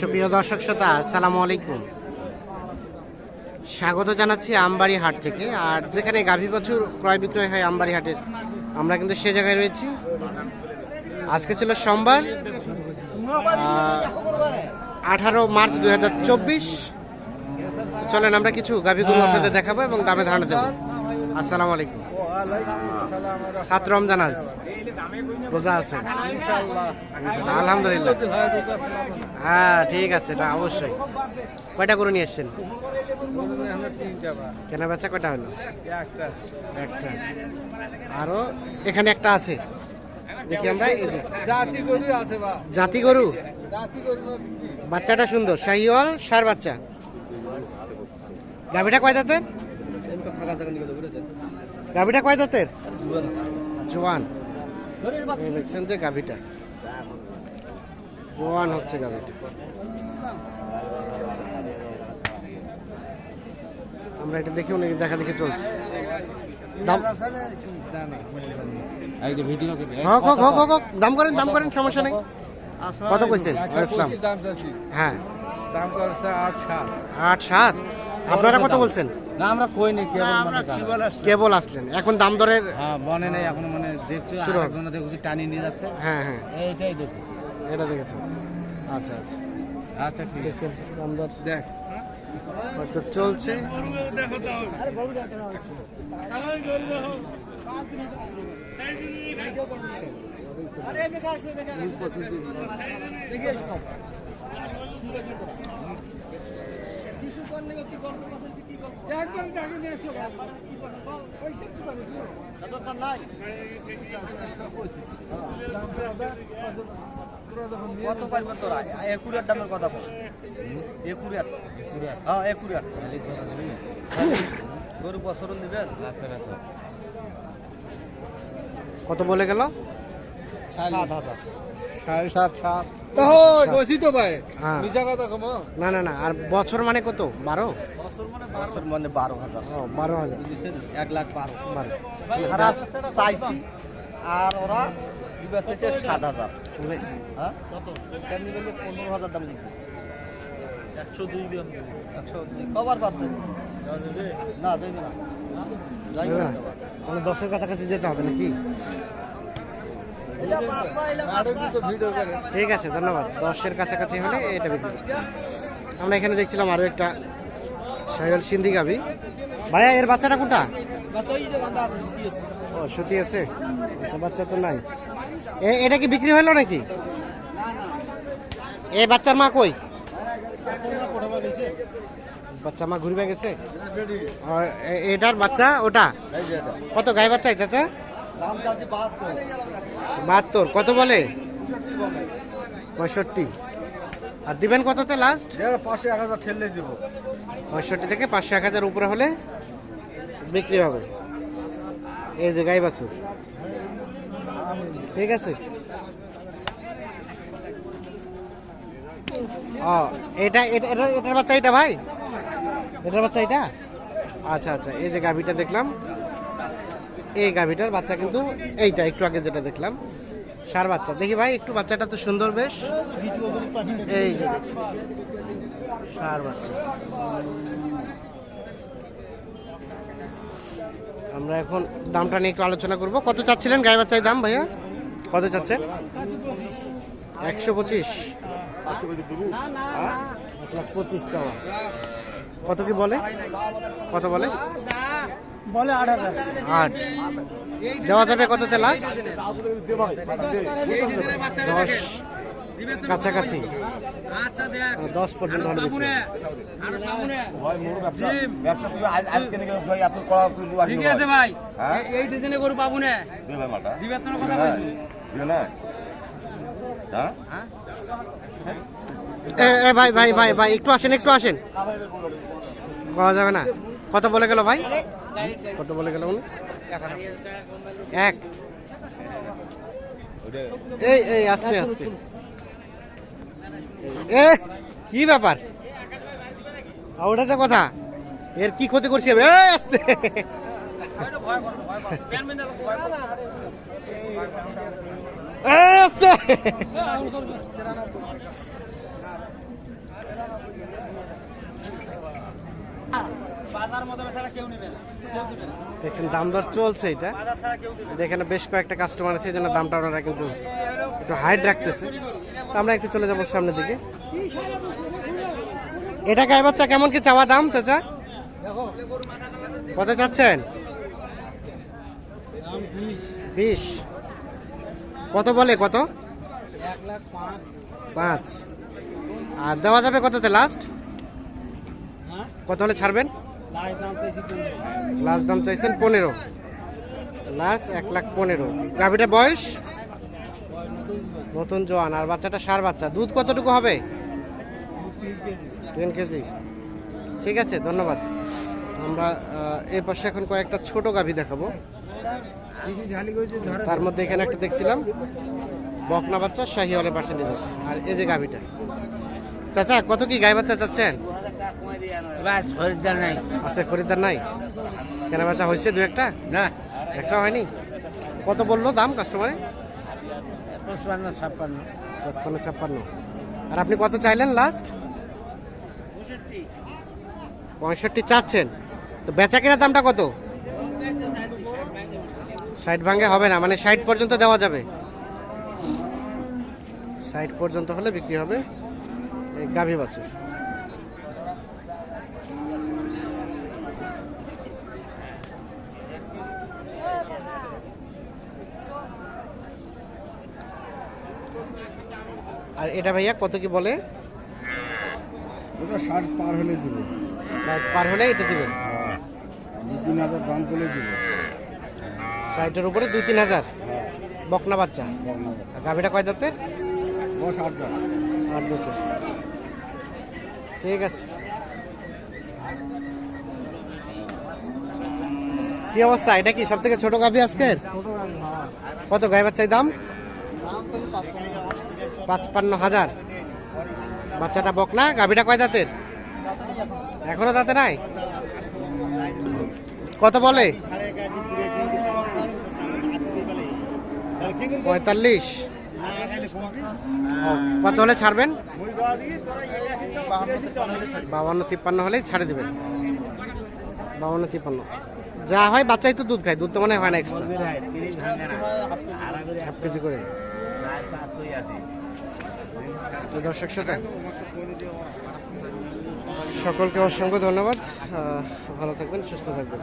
সুপ্রিয় দর্শক শ্রোতা, আসসালামু আলাইকুম। স্বাগত জানাচ্ছি আমবাড়ি হাট থেকে। আর যেখানে গাভী বছর ক্রয় বিক্রয় হয় আমবাড়ি হাটের আমরা কিন্তু সে জায়গায় রয়েছি। আজকে ছিল সোমবার আঠারো মার্চ দুই হাজার চব্বিশ। চলেন আমরা কিছু গাভীগুলো আপনাদের দেখাবো এবং দামে ধারণা দেবো। আসসালামু আলাইকুম। সাত রমজান আজ। রোজা আছে। আলহামদুলিল্লাহ। হ্যাঁ ঠিক আছে এটা অবশ্যই। কয়টা করে নিয়ে এসছেন? কেনা বেচা কয়টা হলো? একটা। আরও এখানে একটা আছে। দেখি আমরা জাতি গরু আছে জাতি না? বাচ্চাটা সুন্দর শাহিওয়াল সার বাচ্চা। গাভিটা কয় দাঁতের? গাভিটা কয় দাঁতের? জোয়ান। দেখছেন যে গাভিটা। জোয়ান হচ্ছে গাভিটা। আমরা এটা দেখি অনেক দেখা দেখে চলছে। দাম করেন দাম করেন সমস্যা নেই। কত কইছেন? হ্যাঁ। দাম করছে আট সাত। আট সাত? আপনারা কত বলছেন? না আমরা কই নি কেবল মানে। কেবল আসলেন। এখন দাম দরের হ্যাঁ বনে নেই এখন মানে দেখছ। একজন দেখছি টানি নিয়ে যাচ্ছে। হ্যাঁ হ্যাঁ। এইটাই দেখছি। এটা দেখেছেন? আচ্ছা আচ্ছা। আচ্ছা ঠিক আছে। দাম দর? দেখ। হয়তো চলছে। কত পারবেন তোরা একুরিয়ার দামের কথা বল একুরিয়ার হ্যাঁ একুরিয়ার গরু বছর নেবেন আচ্ছা আচ্ছা কত বলে গেল সাত হাজার। সাড়ে সাত সাত। তো কইছি তো ভাই হ্যাঁ। না না না আর বছর মানে কত? বারো? বছর মানে মানে বারো হাজার। বারো হাজার। এক লাখ বারো। বারো। চাইছি আর ওরা সাত হাজার। হ্যাঁ? কত পনেরো হাজার দাম লিখবে একশো দুই একশো দুই। কবার পারছেন না যাইবে না। যাইবে না। না? মানে দশের কাছাকাছি যেতে হবে নাকি আরও কিছু ভিডিও করে ঠিক আছে, ধন্যবাদ। দশের কাছাকাছি হলে এটা বিক্রি আমরা এখানে দেখছিলাম আরও একটা সাইল সিন্ধি গাবি ভাইয়া, এর বাচ্চাটা কোনটা? ও, সুতি আছে। আচ্ছা বাচ্চা তো নাই। এটা কি বিক্রি হলো নাকি? এ, বাচ্চার মা কই? বাচ্চা মা ঘুরবে গেছে? এটার বাচ্চা, ওটা? কত, গায়ে বাচ্চা চাচা? বাহাত্তর কত বলে? পঁয়ষট্টি। আর দিবেন কততে লাস্ট পাঁচশো এক হাজার ঠেললে দেবো। পঁয়ষট্টি থেকে পাঁচশো এক হাজার উপরে হলে বিক্রি হবে। এই যে গাই বাছুর। ঠিক আছে? ও এটা এটা এটা- এটার বাচ্চা এটা ভাই? এটার বাচ্চা এটা? আচ্ছা আচ্ছা এই যে গাভিটা দেখলাম। এই গাভিটার বাচ্চা কিন্তু এইটা, একটু আগে যেটা দেখলাম। সার বাচ্চা। দেখি ভাই, একটু বাচ্চাটা তো সুন্দর বেশ। এই যে সার বাচ্চা। আমরা এখন দামটা নিয়ে একটু আলোচনা করব। কত চাচ্ছিলেন গায়ে বাচ্চায় দাম ভাইয়া? কত চাচ্ছেন একশো পঁচিশ। পঁচিশ চাওয়া কত কি বলে? কত বলে? বলে আট হাজার। আট। দেওয়া যাবে কততে লাস্ট দশ। কাছাকাছি। আচ্ছা দেখ দশ পর্যন্ত হলে বিক্রি হবে। ব্যবসা তুই আজ আজকে নাকি ভাই এত করা তুই ঠিক আছে ভাই। হ্যাঁ? এই- ডিজাইনে গরু পাবো না। দে ভাই মালটা দিবে তোর কথা হ্যাঁ দিবে না? হ্যাঁ? এ এ ভাই ভাই ভাই ভাই একটু আসেন একটু আসেন। পাওয়া যাবে না। কত বলে গেল ভাই? কত বলে গেল উনি এক। এই এই আস্তে আস্তে। এ কি ব্যাপার? আ, ওটাতে কথা। এর কি ক্ষতি করছি আমি? এই, আস্তে। এই আসছে। দেখছেন, দাম দর চলছে এটা। এখানে বেশ কয়েকটা কাস্টমার আছে, এই জন্য দামটা ওনারা কিন্তু একটু হাইট রাখতেছে। আমরা একটু চলে যাব সামনের দিকে। এটা গায়ে বাচ্চা কেমন কি চাওয়া দাম, চাচা? কত চাচ্ছেন? বিশ। কত বলে, কত? পাঁচ। আর দেওয়া যাবে কততে লাস্ট কত হলে ছাড়বেন? লাস্ট দাম চাইছেন পনেরো। লাস্ট এক লাখ পনেরো। গাভিটা বয়স? নতুন জোয়ান। আর বাচ্চাটা সার বাচ্চা। দুধ কতটুকু হবে? তিন কেজি। ঠিক আছে, ধন্যবাদ। আমরা এর পাশে এখন কয়েকটা ছোট গাভি দেখাবো। তার মধ্যে এখানে একটা দেখছিলাম। বকনা বাচ্চা, শাহিওয়ালের পার্সেন্টেজ আছে আর এই যে গাভিটা। চাচা, কত কি গাই বাচ্চা চাচ্ছেন? বাস খরিদ্দার নাই। আছে খরিদ্দার নাই? কেনা বেচা হয়েছে দু একটা? না। একটা হয়নি? কত বলল দাম কাস্টমারে পঁচপান্ন ছাপ্পান্ন। পঁচপান্ন ছাপ্পান্ন। আর আপনি কত চাইলেন লাস্ট পঁয়ষট্টি। চাচ্ছেন। তো বেচা কেনার দামটা কত? ষাট ভাঙ্গে হবে না মানে ষাট পর্যন্ত দেওয়া যাবে। ষাট পর্যন্ত হলে বিক্রি হবে এই গাভী বাছুর। আর এটা ভাইয়া কত কি বলে? ওটা ষাট পার হলে দিবে। ষাট পার হলে এটা দিবেন? দু তিন হাজার দাম করে দিবে। ষাটের উপরে দুই তিন হাজার? বকনা বাচ্চা? গাভীটা কয় দাঁতের? দশ আট দাম আট দাঁতের। ঠিক আছে। কি অবস্থা? এটা কি সব থেকে ছোট গাভী আজকের কত গাই বাচ্চার দাম? পাঁচপান্ন হাজার। বাচ্চাটা বকনা, গাভীটা কয় দাঁতের? এখনও দাঁতে নাই? কত বলে? পঁয়তাল্লিশ। কত হলে ছাড়বেন? বাউান্ন, তিপ্পান্ন হলেই ছাড়ে দেবেন। বাউান্ন, তিপ্পান্ন। যা হয় বাচ্চাই তো দুধ খায়, দুধ তো মনে হয় না এক্সট্রা হাফ কেজি করে। দর্শক শ্রোতা সকলকে অসংখ্য ধন্যবাদ। ভালো থাকবেন সুস্থ থাকবেন।